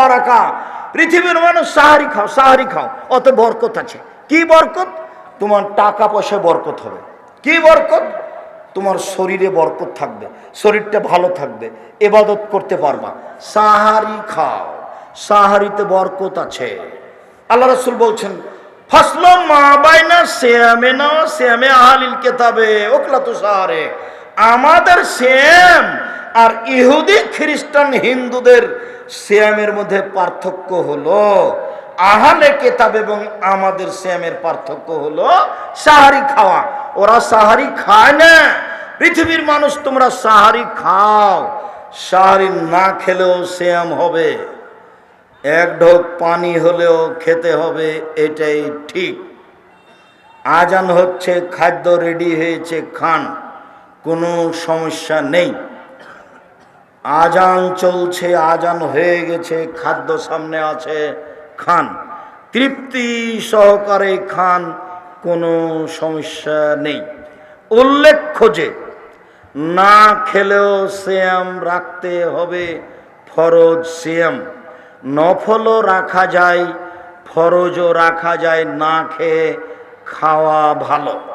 বারাকা। পৃথিবীর মানুষ সাহারি খাও সাহারি খাও। অত বরকত আছে। কি বরকত? তোমার টাকা পয়সায় বরকত হবে। কি বরকত? তোমার শরীরে বরকত থাকবে। শরীরটা ভালো থাকবে। এবাদত করতে পারবা। সাহারি খাও। সাহারিতে বরকত আছে। আল্লাহ রসুল বলছেন ফসল মা বাইনা শ্যামে না শ্যামে আহালিল কেতাবে ওকলা তো সাহারে। আমাদের শ্যাম আর ইহুদি, খ্রিস্টান, হিন্দুদের শ্যামের মধ্যে পার্থক্য হলো, আহালে কেতাব এবং আমাদের শ্যামের পার্থক্য হলো সাহারি খাওয়া। ওরা সাহারি খায় না। পৃথিবীর মানুষ, তোমরা সাহারি খাও। সাহারি না খেলেও শ্যাম হবে। এক ঢোক পানি হলেও খেতে হবে, এটাই ঠিক। আজান হচ্ছে, খাদ্য রেডি হয়েছে, খান। কোনো সমস্যা নেই। আজান চলছে, আজান হয়ে গেছে, খাদ্য সামনে আছে, খান। তৃপ্তি সহকারে খান, কোনো সমস্যা নেই। উল্লেখ্য যে, না খেলেও শ্যাম রাখতে হবে, ফরজ শ্যাম নফলও রাখা যায়, ফরজও রাখা যায়, না খেয়ে খাওয়া ভালো।